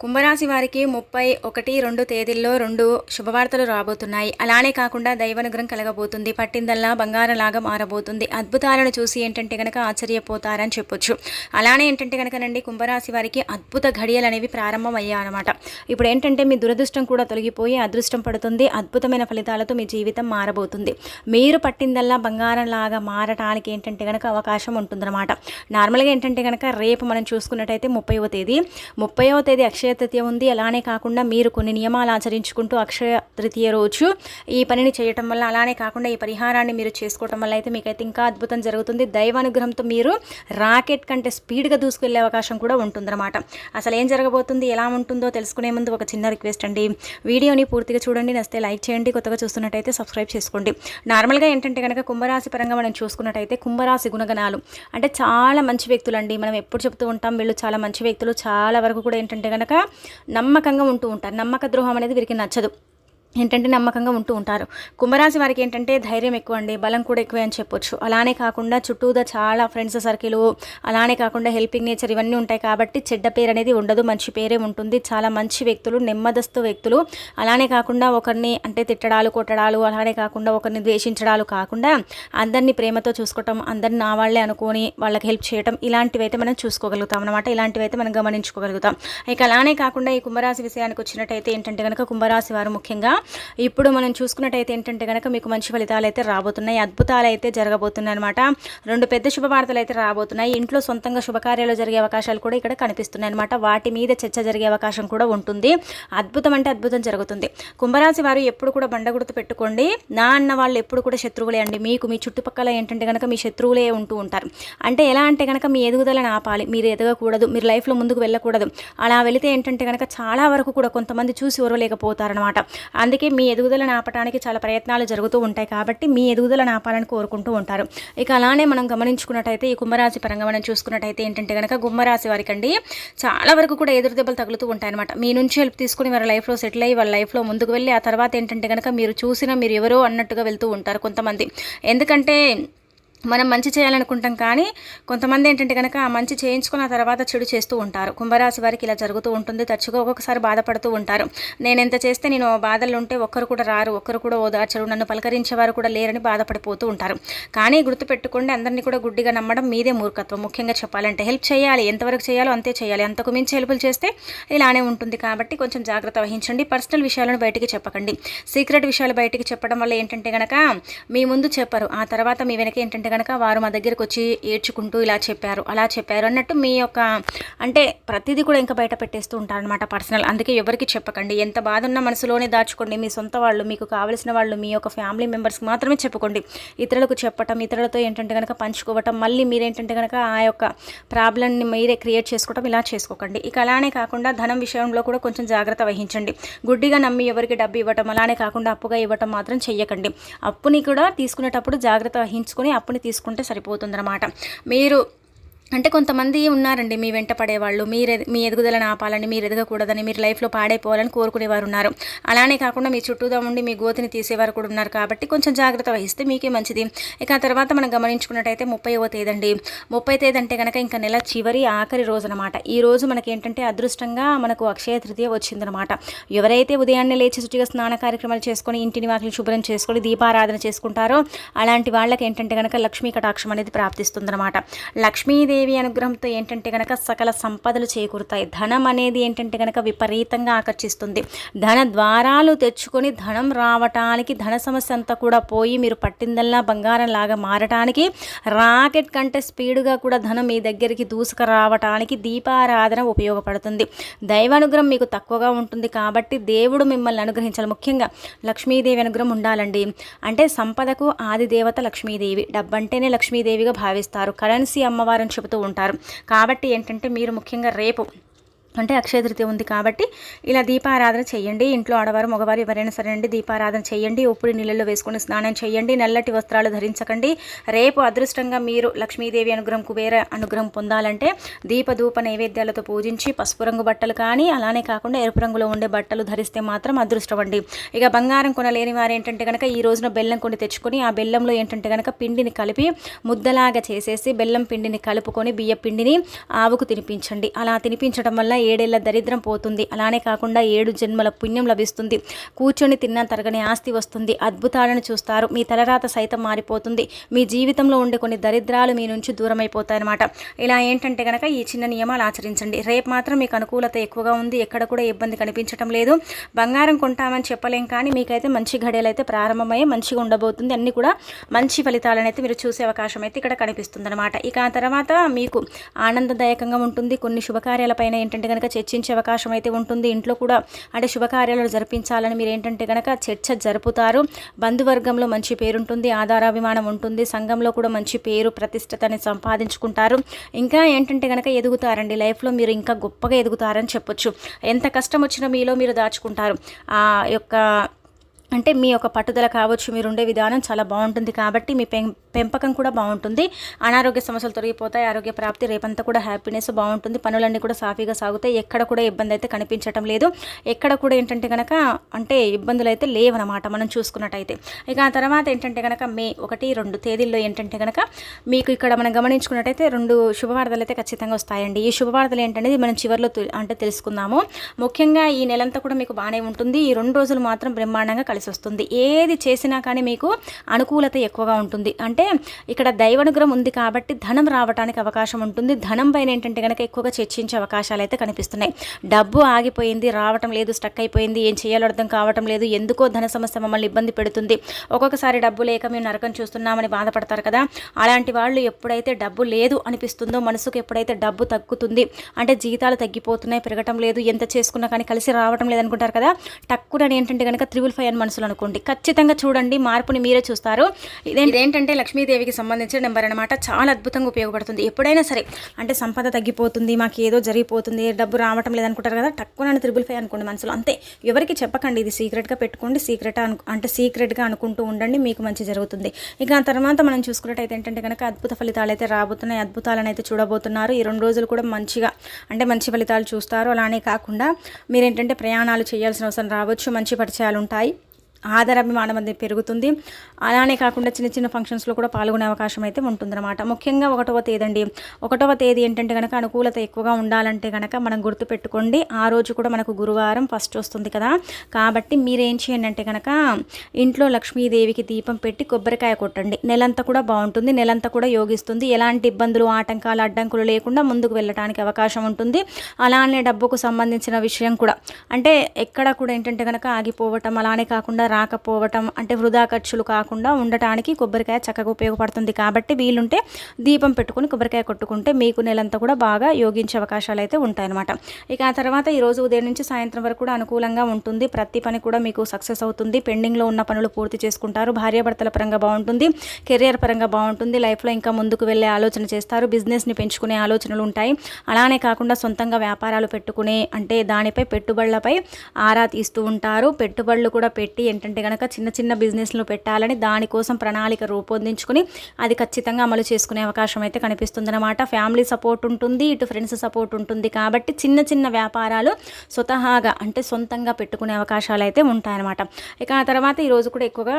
కుంభరాశి వారికి ముప్పై ఒకటి రెండు తేదీల్లో రెండు శుభవార్తలు రాబోతున్నాయి. అలానే కాకుండా దైవానుగ్రహం కలగబోతుంది. పట్టిందల్లా బంగారంలాగా మారబోతుంది. అద్భుతాలను చూసి ఏంటంటే కనుక ఆశ్చర్యపోతారని చెప్పొచ్చు. అలానే ఏంటంటే కనుకనండి కుంభరాశి వారికి అద్భుత ఘడియలు అనేవి ప్రారంభం అయ్యాయన్నమాట ఇప్పుడు ఏంటంటే మీ దురదృష్టం కూడా తొలగిపోయి అదృష్టం పడుతుంది. అద్భుతమైన ఫలితాలతో మీ జీవితం మారబోతుంది. మీరు పట్టిందల్లా బంగారంలాగా మారటానికి ఏంటంటే కనుక అవకాశం ఉంటుందన్నమాట. నార్మల్గా ఏంటంటే కనుక రేపు మనం చూసుకున్నట్టయితే ముప్పైవ తేదీ. ముప్పైవ తేదీ అక్షయ తృతీయ ఉంది. అలానే కాకుండా మీరు కొన్ని నియమాలు ఆచరించుకుంటూ అక్షయ తృతీయ రోజు ఈ పనిని చేయటం వల్ల అలానే కాకుండా ఈ పరిహారాన్ని మీరు చేసుకోవటం వల్ల అయితే మీకైతే ఇంకా అద్భుతం జరుగుతుంది. దైవానుగ్రహంతో మీరు రాకెట్ కంటే స్పీడ్గా దూసుకెళ్ళే అవకాశం కూడా ఉంటుందన్నమాట. అసలు ఏం జరగబోతుంది ఎలా ఉంటుందో తెలుసుకునే ముందు ఒక చిన్న రిక్వెస్ట్ అండి. వీడియోని పూర్తిగా చూడండి నస్తే లైక్ చేయండి కొత్తగా చూస్తున్నట్టయితే సబ్స్క్రైబ్ చేసుకోండి. నార్మల్గా ఏంటంటే కనుక కుంభరాశి పరంగా మనం చూసుకున్నట్టయితే కుంభరాశి గుణగణాలు అంటే చాలా మంచి వ్యక్తులు అండి మనం ఎప్పుడు చెప్తూ ఉంటాం వీళ్ళు చాలా మంచి వ్యక్తులు. చాలా వరకు కూడా ఏంటంటే కనుక నమ్మకంగా ఉంటూ ఉంటారు. నమ్మక ద్రోహం అనేది వీరికి నచ్చదు. ఏంటంటే నమ్మకంగా ఉంటూ ఉంటారు. కుంభరాశి వారికి ఏంటంటే ధైర్యం ఎక్కువ అండి బలం కూడా ఎక్కువే అని చెప్పొచ్చు. అలానే కాకుండా చుట్టూదా చాలా ఫ్రెండ్స్ సర్కిల్ అలానే కాకుండా హెల్పింగ్ నేచర్ ఇవన్నీ ఉంటాయి కాబట్టి చెడ్డ పేరు అనేది ఉండదు మంచి పేరే ఉంటుంది. చాలా మంచి వ్యక్తులు నెమ్మదస్తు వ్యక్తులు. అలానే కాకుండా ఒకరిని అంటే తిట్టడాలు కొట్టడాలు అలానే కాకుండా ఒకరిని ద్వేషించడాలు కాకుండా అందరినీ ప్రేమతో చూసుకోవటం అందరిని నా వాళ్ళే అనుకొని వాళ్ళకి హెల్ప్ చేయటం ఇలాంటివి అయితే మనం చూసుకోగలుగుతాం అనమాట ఇలాంటివి అయితే మనం గమనించుకోగలుగుతాం. ఇక అలానే కాకుండా ఈ కుంభరాశి విషయానికి వచ్చినట్టయితే ఏంటంటే కనుక కుంభరాశి వారు ముఖ్యంగా ఇప్పుడు మనం చూసుకున్నట్టయితే ఏంటంటే కనుక మీకు మంచి ఫలితాలు అయితే రాబోతున్నాయి అద్భుతాలు అయితే జరగబోతున్నాయి అనమాట రెండు పెద్ద శుభవార్తలు అయితే రాబోతున్నాయి. ఇంట్లో సొంతంగా శుభకార్యాలు జరిగే అవకాశాలు కూడా ఇక్కడ కనిపిస్తున్నాయి అనమాట వాటి మీద చర్చ జరిగే అవకాశం కూడా ఉంటుంది. అద్భుతం అంటే అద్భుతం జరుగుతుంది. కుంభరాశి వారు ఎప్పుడు కూడా బండగుర్తు పెట్టుకోండి. నా అన్న వాళ్ళు ఎప్పుడు కూడా శత్రువులే అండి. మీకు మీ చుట్టుపక్కల ఏంటంటే కనుక మీ శత్రువులే ఉంటూ ఉంటారు. అంటే ఎలా అంటే కనుక మీ ఎదుగుదలను ఆపాలి. మీరు ఎదగకూడదు. మీరు లైఫ్లో ముందుకు వెళ్ళకూడదు. అలా వెళితే ఏంటంటే కనుక చాలా వరకు కూడా కొంతమంది చూసి ఓరలేకపోతారనమాట అందుకే మీ ఎదుగుదలను ఆపడానికి చాలా ప్రయత్నాలు జరుగుతూ ఉంటాయి కాబట్టి మీ ఎదుగుదలను ఆపాలని కోరుకుంటూ ఉంటారు. ఇక అలానే మనం గమనించుకున్నట్టయితే ఈ కుంభరాశి పరంగా మనం చూసుకున్నట్టయితే ఏంటంటే కనుక కుంభరాశి వారికి అండి చాలా వరకు కూడా ఎదురు దెబ్బలు తగులుతూ ఉంటాయన్నమాట. మీ నుంచి హెల్ప్ తీసుకుని వారి లైఫ్లో సెటిల్ అయ్యి వాళ్ళ లైఫ్లో ముందుకు వెళ్ళి ఆ తర్వాత ఏంటంటే కనుక మీరు చూసిన మీరు ఎవరో అన్నట్టుగా వెళ్తూ ఉంటారు కొంతమంది. ఎందుకంటే మనం మంచి చేయాలనుకుంటాం కానీ కొంతమంది ఏంటంటే కనుక ఆ మంచి చేయించుకున్న తర్వాత చెడు చేస్తూ ఉంటారు. కుంభరాశి వారికి ఇలా జరుగుతూ ఉంటుంది. తరచుగా ఒక్కొక్కసారి బాధపడుతూ ఉంటారు. నేను ఎంత చేస్తే నేను బాధలు ఉంటే ఒక్కరు కూడా రారు ఒక్కరు కూడా ఓదార్చరు నన్ను పలకరించేవారు కూడా లేరని బాధపడిపోతూ ఉంటారు. కానీ గుర్తుపెట్టుకోండి అందరినీ కూడా గుడ్డిగా నమ్మడం మీదే మూర్ఖత్వం. ముఖ్యంగా చెప్పాలంటే హెల్ప్ చేయాలి ఎంతవరకు చేయాలో అంతే చేయాలి. అంతకు మించి హెల్ప్లు చేస్తే ఇలానే ఉంటుంది కాబట్టి కొంచెం జాగ్రత్త వహించండి. పర్సనల్ విషయాలను బయటికి చెప్పకండి. సీక్రెట్ విషయాలు బయటికి చెప్పడం వల్ల ఏంటంటే కనుక మీ ముందు చెప్పరు. ఆ తర్వాత మీ వెనక ఏంటంటే కనుక వారు మా దగ్గరకు వచ్చి ఏడ్చుకుంటూ ఇలా చెప్పారు అలా చెప్పారు అన్నట్టు మీ యొక్క అంటే ప్రతిదీ కూడా ఇంకా బయట పెట్టేస్తూ ఉంటారనమాట పర్సనల్. అందుకే ఎవరికి చెప్పకండి. ఎంత బాధ ఉన్న మనసులోనే దాచుకోండి. మీ సొంత వాళ్ళు మీకు కావలసిన వాళ్ళు మీ యొక్క ఫ్యామిలీ మెంబర్స్కి మాత్రమే చెప్పుకోండి. ఇతరులకు చెప్పటం ఇతరులతో ఏంటంటే కనుక పంచుకోవటం మళ్ళీ మీరేంటంటే కనుక ఆ యొక్క ప్రాబ్లమ్ని మీరే క్రియేట్ చేసుకోవటం ఇలా చేసుకోకండి. ఇక అలానే కాకుండా ధనం విషయంలో కూడా కొంచెం జాగ్రత్త వహించండి. గుడ్డిగా నమ్మి ఎవరికి డబ్బు ఇవ్వటం అలానే కాకుండా అప్పుగా ఇవ్వటం మాత్రం చెయ్యకండి. అప్పుని కూడా తీసుకునేటప్పుడు జాగ్రత్త వహించుకొని అప్పుని తీసుకుంటే సరిపోతుందన్నమాట. మీరు అంటే కొంతమంది ఉన్నారండి మీ వెంట పడేవాళ్ళు. మీరు మీ ఎదుగుదలను ఆపాలని మీరు ఎదగకూడదని మీరు లైఫ్లో పాడైపోవాలని కోరుకునేవారు ఉన్నారు అలానే కాకుండా మీ చుట్టూదా ఉండి మీ గోతిని తీసేవారు కూడా ఉన్నారు కాబట్టి కొంచెం జాగ్రత్త వహిస్తే మీకే మంచిది. ఇక ఆ తర్వాత మనం గమనించుకున్నట్టయితే ముప్పైవ తేదండి. ముప్పై తేదీ అంటే కనుక ఇంకా నెల చివరి ఆఖరి రోజు అనమాట ఈ రోజు మనకి ఏంటంటే అదృష్టంగా మనకు అక్షయ తృతీయ వచ్చిందనమాట. ఎవరైతే ఉదయాన్నే లేచి శుచిగా స్నాన కార్యక్రమాలు చేసుకొని ఇంటిని వాకిలి శుభ్రం చేసుకొని దీపారాధన చేసుకుంటారో అలాంటి వాళ్ళకి ఏంటంటే కనుక లక్ష్మీ కటాక్షం అనేది ప్రాప్తిస్తుందనమాట. లక్ష్మీదేవి దేవి అనుగ్రహంతో ఏంటంటే కనుక సకల సంపదలు చేకూరుతాయి. ధనం అనేది ఏంటంటే కనుక విపరీతంగా ఆకర్షిస్తుంది. ధన ద్వారాలు తెచ్చుకొని ధనం రావటానికి ధన సమస్య అంతా కూడా పోయి మీరు పట్టిందల్లా బంగారం లాగా మారటానికి రాకెట్ కంటే స్పీడ్గా కూడా ధనం మీ దగ్గరికి దూసుకు రావటానికి దీపారాధన ఉపయోగపడుతుంది. దైవానుగ్రహం మీకు తక్కువగా ఉంటుంది కాబట్టి దేవుడు మిమ్మల్ని అనుగ్రహించాలి. ముఖ్యంగా లక్ష్మీదేవి అనుగ్రహం ఉండాలండి. అంటే సంపదకు ఆది దేవత లక్ష్మీదేవి. డబ్బంటేనే లక్ష్మీదేవిగా భావిస్తారు. కరెన్సీ అమ్మవారిని చెబుతూ ఉంటారు. కాబట్టి ఏంటంటే మీరు ముఖ్యంగా రేపు అంటే అక్షయ తృతీయ ఉంది కాబట్టి ఇలా దీపారాధన చేయండి. ఇంట్లో ఆడవారు మగవారు ఎవరైనా సరే అండి దీపారాధన చేయండి. ఉప్పుడు నీళ్ళలో వేసుకొని స్నానం చేయండి. నల్లటి వస్త్రాలు ధరించకండి. రేపు అదృష్టంగా మీరు లక్ష్మీదేవి అనుగ్రహం కుబేర అనుగ్రహం పొందాలంటే దీపధూప నైవేద్యాలతో పూజించి పసుపు రంగు బట్టలు కానీ అలానే కాకుండా ఎరుపు రంగులో ఉండే బట్టలు ధరిస్తే మాత్రం అదృష్టం అండి. ఇక బంగారం కొనలేని వారు ఏంటంటే కనుక ఈ రోజున బెల్లం కొని తెచ్చుకొని ఆ బెల్లంలో ఏంటంటే కనుక పిండిని కలిపి ముద్దలాగా చేసేసి బెల్లం పిండిని కలుపుకొని బియ్య పిండిని ఆవుకు తినిపించండి. అలా తినిపించడం వల్ల ఏడేళ్ళ దరిద్రం పోతుంది. అలానే కాకుండా ఏడు జన్మల పుణ్యం లభిస్తుంది. కూర్చొని తిన్న తరగని ఆస్తి వస్తుంది. అద్భుతాలను చూస్తారు. మీ తలరాత సైతం మారిపోతుంది. మీ జీవితంలో ఉండే కొన్ని దరిద్రాలు మీ నుంచి దూరం ఇలా ఏంటంటే కనుక ఈ చిన్న నియమాలు ఆచరించండి. రేపు మాత్రం మీకు అనుకూలత ఎక్కువగా ఉంది. ఎక్కడ కూడా ఇబ్బంది కనిపించడం లేదు. బంగారం కొంటామని చెప్పలేం కానీ మీకైతే మంచి ఘడియలు అయితే ప్రారంభమయ్యే మంచిగా ఉండబోతుంది. అన్ని కూడా మంచి ఫలితాలను అయితే మీరు చూసే అవకాశం అయితే ఇక్కడ కనిపిస్తుంది అనమాట ఇక ఆ తర్వాత మీకు ఆనందదాయకంగా ఉంటుంది. కొన్ని శుభకార్యాలపైన ఏంటంటే కనుక చర్చించే అవకాశం అయితే ఉంటుంది. ఇంట్లో కూడా అంటే శుభకార్యాలు జరిపించాలని మీరు ఏంటంటే కనుక చర్చ జరుపుతారు. బంధువర్గంలో మంచి పేరుంటుంది ఆధారాభిమానం ఉంటుంది సంఘంలో కూడా మంచి పేరు ప్రతిష్టతని సంపాదించుకుంటారు. ఇంకా ఏంటంటే కనుక ఎదుగుతారండి. లైఫ్లో మీరు ఇంకా గొప్పగా ఎదుగుతారని చెప్పొచ్చు. ఎంత కష్టం వచ్చినా మీలో మీరు దాచుకుంటారు. ఆ యొక్క అంటే మీ యొక్క పట్టుదల కావచ్చు మీరు ఉండే విధానం చాలా బాగుంటుంది కాబట్టి మీ పెం పెంపకం కూడా బాగుంటుంది. అనారోగ్య సమస్యలు తొలగిపోతాయి ఆరోగ్య ప్రాప్తి రేపంతా కూడా హ్యాపీనెస్ బాగుంటుంది. పనులన్నీ కూడా సాఫీగా సాగుతాయి. ఎక్కడ కూడా ఇబ్బంది అయితే కనిపించటం లేదు. ఎక్కడ కూడా ఏంటంటే కనుక అంటే ఇబ్బందులు అయితే లేవనమాట మనం చూసుకున్నట్టయితే. ఇక ఆ తర్వాత ఏంటంటే కనుక మే ఒకటి రెండు తేదీల్లో ఏంటంటే కనుక మీకు ఇక్కడ మనం గమనించుకున్నట్టయితే రెండు శుభవార్తలు అయితే ఖచ్చితంగా వస్తాయండి. ఈ శుభవార్తలు ఏంటనేది మనం చివరిలో అంటే తెలుసుకుందాము. ముఖ్యంగా ఈ నెలంతా కూడా మీకు బాగానే ఉంటుంది. ఈ రెండు రోజులు మాత్రం బ్రహ్మాండంగా కలిసి వస్తుంది ఏది చేసినా కానీ మీకు అనుకూలత ఎక్కువగా ఉంటుంది. అంటే ఇక్కడ దైవానుగ్రహం ఉంది కాబట్టి ధనం రావడానికి అవకాశం ఉంటుంది. ధనం పైన ఏంటంటే కనుక ఎక్కువగా చర్చించే అవకాశాలు అయితే కనిపిస్తున్నాయి. డబ్బు ఆగిపోయింది రావటం లేదు స్టక్ అయిపోయింది ఏం చేయాలో అర్థం కావటం లేదు ఎందుకో ధన సమస్య మమ్మల్ని ఇబ్బంది పెడుతుంది. ఒక్కొక్కసారి డబ్బు లేక మేము నరకం చూస్తున్నామని బాధపడతారు కదా. అలాంటి వాళ్ళు ఎప్పుడైతే డబ్బు లేదు అనిపిస్తుందో మనసుకు ఎప్పుడైతే డబ్బు తగ్గుతుంది అంటే జీతాలు తగ్గిపోతున్నాయి పెరగటం లేదు ఎంత చేసుకున్నా కానీ కలిసి రావటం లేదు అనుకుంటారు కదా. టక్కున ఏంటంటే కనుక త్రిబుల్ ఫైవ్ అని మనసులో అనుకోండి ఖచ్చితంగా చూడండి మార్పుని మీరే చూస్తారు. ఇదేంటంటే లక్ష్మీదేవికి సంబంధించిన నెంబర్ అనమాట చాలా అద్భుతంగా ఉపయోగపడుతుంది. ఎప్పుడైనా సరే అంటే సంపద తగ్గిపోతుంది మాకు ఏదో జరిగిపోతుంది డబ్బు రావటం లేదనుకుంటారు కదా టక్కున త్రిబుల్ ఫైవ్ అనుకోండి మనసులో. అంతే ఎవరికి చెప్పకండి ఇది సీక్రెట్గా పెట్టుకోండి సీక్రెట్ అను అంటే సీక్రెట్గా అనుకుంటూ ఉండండి మీకు మంచి జరుగుతుంది. ఇక ఆ తర్వాత మనం చూసుకున్నట్టయితే ఏంటంటే కనుక అద్భుత ఫలితాలు అయితే రాబోతున్నాయి. అద్భుతాలను అయితే చూడబోతున్నారు. ఈ రెండు రోజులు కూడా మంచిగా అంటే మంచి ఫలితాలు చూస్తారు. అలానే కాకుండా మీరేంటంటే ప్రయాణాలు చేయాల్సిన అవసరం రావచ్చు. మంచి పరిచయాలు ఉంటాయి. ఆదరాభిమానం అనేది పెరుగుతుంది. అలానే కాకుండా చిన్న చిన్న ఫంక్షన్స్లో కూడా పాల్గొనే అవకాశం అయితే ఉంటుందన్నమాట. ముఖ్యంగా ఒకటవ తేదీ అండి ఒకటవ తేదీ ఏంటంటే కనుక అనుకూలత ఎక్కువగా ఉండాలంటే కనుక మనం గుర్తుపెట్టుకోండి ఆ రోజు కూడా మనకు గురువారం ఫస్ట్ వస్తుంది కదా. కాబట్టి మీరేం చేయండి అంటే కనుక ఇంట్లో లక్ష్మీదేవికి దీపం పెట్టి కొబ్బరికాయ కొట్టండి. నెలంతా కూడా బాగుంటుంది నెలంతా కూడా యోగిస్తుంది. ఎలాంటి ఇబ్బందులు ఆటంకాలు అడ్డంకులు లేకుండా ముందుకు వెళ్ళడానికి అవకాశం ఉంటుంది. అలానే డబ్బుకు సంబంధించిన విషయం కూడా. అంటే ఎక్కడ కూడా ఏంటంటే కనుక ఆగిపోవటం అలానే కాకుండా రాకపోవటం అంటే వృధా ఖర్చులు కాకుండా ఉండటానికి కొబ్బరికాయ చక్కగా ఉపయోగపడుతుంది కాబట్టి వీలుంటే దీపం పెట్టుకుని కొబ్బరికాయ కొట్టుకుంటే మీకు నెలంతా కూడా బాగా యోగించే అవకాశాలు అయితే ఉంటాయన్నమాట. ఇక ఆ తర్వాత ఈరోజు ఉదయం నుంచి సాయంత్రం వరకు కూడా అనుకూలంగా ఉంటుంది. ప్రతి పని కూడా మీకు సక్సెస్ అవుతుంది. పెండింగ్లో ఉన్న పనులు పూర్తి చేసుకుంటారు. భార్యాభర్తల పరంగా బాగుంటుంది. కెరియర్ పరంగా బాగుంటుంది. లైఫ్లో ఇంకా ముందుకు వెళ్ళే ఆలోచన చేస్తారు. బిజినెస్ని పెంచుకునే ఆలోచనలు ఉంటాయి. అలానే కాకుండా సొంతంగా వ్యాపారాలు పెట్టుకునే అంటే దానిపై పెట్టుబడులపై ఆరా తీస్తూ ఉంటారు. పెట్టుబడులు కూడా పెట్టి ఏంటంటే కనుక చిన్న చిన్న బిజినెస్లు పెట్టాలని దానికోసం ప్రణాళిక రూపొందించుకుని అది ఖచ్చితంగా అమలు చేసుకునే అవకాశం అయితే కనిపిస్తుందన్నమాట. ఫ్యామిలీ సపోర్ట్ ఉంటుంది ఇటు ఫ్రెండ్స్ సపోర్ట్ ఉంటుంది కాబట్టి చిన్న చిన్న వ్యాపారాలు స్వతహాగా అంటే సొంతంగా పెట్టుకునే అవకాశాలు అయితే ఉంటాయన్నమాట. ఇక ఆ తర్వాత ఈరోజు కూడా ఎక్కువగా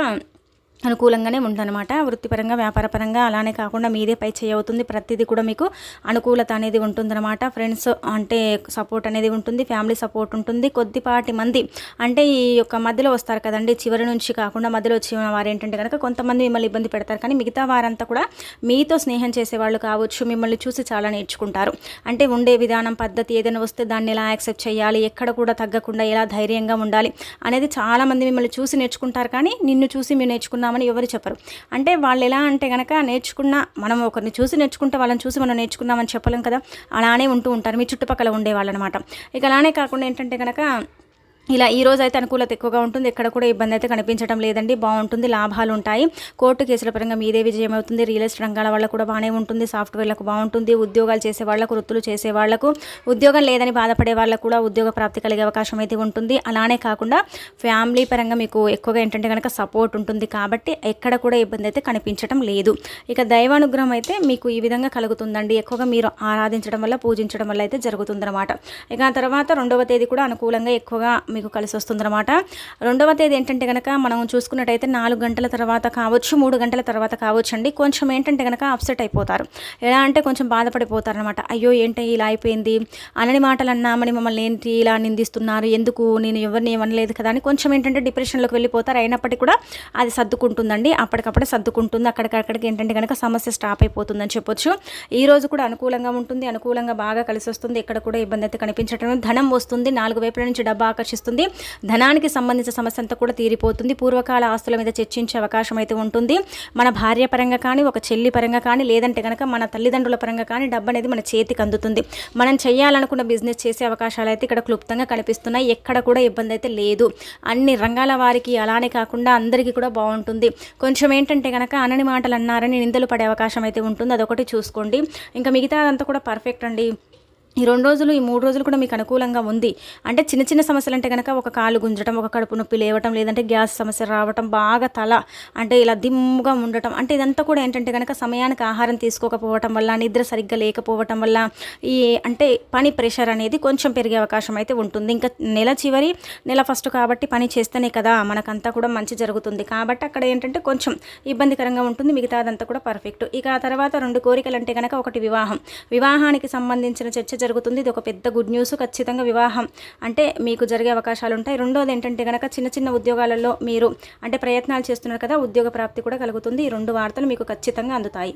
అనుకూలంగానే ఉందన్నమాట. వృత్తిపరంగా వ్యాపారపరంగా అలానే కాకుండా మీదే పై చేయవుతుంది ప్రతిదీ కూడా మీకు అనుకూలత అనేది ఉంటుందన్నమాట. ఫ్రెండ్స్ అంటే సపోర్ట్ అనేది ఉంటుంది. ఫ్యామిలీ సపోర్ట్ ఉంటుంది. కొద్దిపాటి మంది అంటే ఈ యొక్క మధ్యలో వస్తారు కదండి. చివరి నుంచి కాకుండా మధ్యలో వచ్చిన వారు ఏంటంటే కనుక కొంతమంది మిమ్మల్ని ఇబ్బంది పెడతారు. కానీ మిగతా వారంతా కూడా మీతో స్నేహం చేసేవాళ్ళు కావచ్చు మిమ్మల్ని చూసి చాలా నేర్చుకుంటారు. అంటే ఉండే విధానం పద్ధతి ఏదైనా వస్తే దాన్ని ఎలా యాక్సెప్ట్ చేయాలి ఎక్కడ కూడా తగ్గకుండా ఎలా ధైర్యంగా ఉండాలి అనేది చాలామంది మిమ్మల్ని చూసి నేర్చుకుంటారు. కానీ నిన్ను చూసి మీరు నేర్చుకున్న నేర్చుకున్నామని ఎవరు చెప్పరు. అంటే వాళ్ళు ఎలా అంటే కనుక నేర్చుకున్న మనం ఒకరిని చూసి నేర్చుకుంటే వాళ్ళని చూసి మనం నేర్చుకున్నామని చెప్పలేం కదా. అలానే ఉంటూ ఉంటారు. మీ చుట్టుపక్కల ఉండే అనమాట ఇక అలానే కాకుండా ఏంటంటే కనుక ఇలా ఈ రోజు అయితే అనుకూలత ఎక్కువగా ఉంటుంది. ఎక్కడ కూడా ఇబ్బంది అయితే కనిపించడం లేదండి. బాగుంటుంది. లాభాలు ఉంటాయి కోర్టు కేసుల పరంగా మీదే విజయం అవుతుంది రియల్ ఎస్టేట్ రంగాల వాళ్ళకు కూడా బాగానే ఉంటుంది. సాఫ్ట్వేర్లకు బాగుంటుంది. ఉద్యోగాలు చేసే వాళ్ళకు వృత్తులు చేసే వాళ్ళకు ఉద్యోగం లేదని బాధపడే వాళ్ళకు కూడా ఉద్యోగ ప్రాప్తి కలిగే అవకాశం అయితే ఉంటుంది. అలానే కాకుండా ఫ్యామిలీ పరంగా మీకు ఎక్కువగా ఏంటంటే కనుక సపోర్ట్ ఉంటుంది కాబట్టి ఎక్కడ కూడా ఇబ్బంది అయితే కనిపించడం లేదు. ఇక దైవానుగ్రహం అయితే మీకు ఈ విధంగా కలుగుతుందండి. ఎక్కువగా మీరు ఆరాధించడం వల్ల పూజించడం వల్ల అయితే జరుగుతుందన్నమాట. ఇక తర్వాత రెండవ తేదీ కూడా అనుకూలంగా ఎక్కువగా మీకు కలిసి వస్తుందన్నమాట. రెండవ తేదీ ఏంటంటే కనుక మనం చూసుకున్నట్టయితే నాలుగు గంటల తర్వాత కావచ్చు మూడు గంటల తర్వాత కావచ్చు అండి. కొంచెం ఏంటంటే కనుక అప్సెట్ అయిపోతారు. ఎలా అంటే కొంచెం బాధపడిపోతారు అనమాట అయ్యో ఏంటి ఇలా అయిపోయింది? అనని మాటలు అన్నామని మమ్మల్ని ఏంటి ఇలా నిందిస్తున్నారు? ఎందుకు? నేను ఎవరిని ఏమనలేదు కదా అని కొంచెం ఏంటంటే డిప్రెషన్లోకి వెళ్ళిపోతారు. అయినప్పటికీ కూడా అది సర్దుకుంటుందండి. అప్పటికప్పుడే సర్దుకుంటుంది. అక్కడికక్కడికి ఏంటంటే కనుక సమస్య స్టాప్ అయిపోతుందని చెప్పొచ్చు. ఈ రోజు కూడా అనుకూలంగా ఉంటుంది. అనుకూలంగా బాగా కలిసి వస్తుంది. ఎక్కడ కూడా ఇబ్బంది అయితే కనిపించడం ధనం వస్తుంది. నాలుగు వైపుల నుంచి డబ్బు ఆకర్షిస్తుంది. ధనానికి సంబంధించిన సమస్య అంతా కూడా తీరిపోతుంది. పూర్వకాల ఆస్తుల మీద చర్చించే అవకాశం అయితే ఉంటుంది. మన భార్య పరంగా కానీ ఒక చెల్లి పరంగా కానీ లేదంటే కనుక మన తల్లిదండ్రుల పరంగా కానీ డబ్బు అనేది మన చేతికి అందుతుంది. మనం చేయాలనుకున్న బిజినెస్ చేసే అవకాశాలు అయితే ఇక్కడ క్లుప్తంగా కనిపిస్తున్నాయి. ఎక్కడ కూడా ఇబ్బంది అయితే లేదు. అన్ని రంగాల వారికి అలానే కాకుండా అందరికీ కూడా బాగుంటుంది. కొంచెం ఏంటంటే కనుక అనని మాటలు అన్నారని నిందలు పడే అవకాశం అయితే ఉంటుంది. అదొకటి చూసుకోండి. ఇంకా మిగతా అంతా కూడా పర్ఫెక్ట్ అండి. ఈ రెండు రోజులు ఈ మూడు రోజులు కూడా మీకు అనుకూలంగా ఉంది. అంటే చిన్న చిన్న సమస్యలు అంటే కనుక ఒక కాలు గుంజడం ఒక కడుపు నొప్పి లేవటం లేదంటే గ్యాస్ సమస్య రావటం బాగా తల అంటే ఇలా దిమ్ముగా ఉండటం. అంటే ఇదంతా కూడా ఏంటంటే కనుక సమయానికి ఆహారం తీసుకోకపోవటం వల్ల నిద్ర సరిగ్గా లేకపోవటం వల్ల ఈ అంటే పని ప్రెషర్ అనేది కొంచెం పెరిగే అవకాశం అయితే ఉంటుంది. ఇంకా నెల చివరి నెల ఫస్ట్ కాబట్టి పని చేస్తేనే కదా మనకంతా కూడా మంచి జరుగుతుంది. కాబట్టి అక్కడ ఏంటంటే కొంచెం ఇబ్బందికరంగా ఉంటుంది. మిగతా అదంతా కూడా పర్ఫెక్ట్. ఇక ఆ తర్వాత రెండు కోరికలు అంటే కనుక ఒకటి వివాహం. వివాహానికి సంబంధించిన చర్చ జరుగుతుంది. ఇది ఒక పెద్ద గుడ్ న్యూస్ ఖచ్చితంగా వివాహం. అంటే మీకు జరిగే అవకాశాలు ఉంటాయి. రెండోది ఏంటంటే కనుక చిన్న చిన్న ఉద్యోగాలలో మీరు అంటే ప్రయత్నాలు చేస్తున్నారు కదా ఉద్యోగ ప్రాప్తి కూడా కలుగుతుంది. ఈ రెండు వార్తలు మీకు ఖచ్చితంగా అందుతాయి.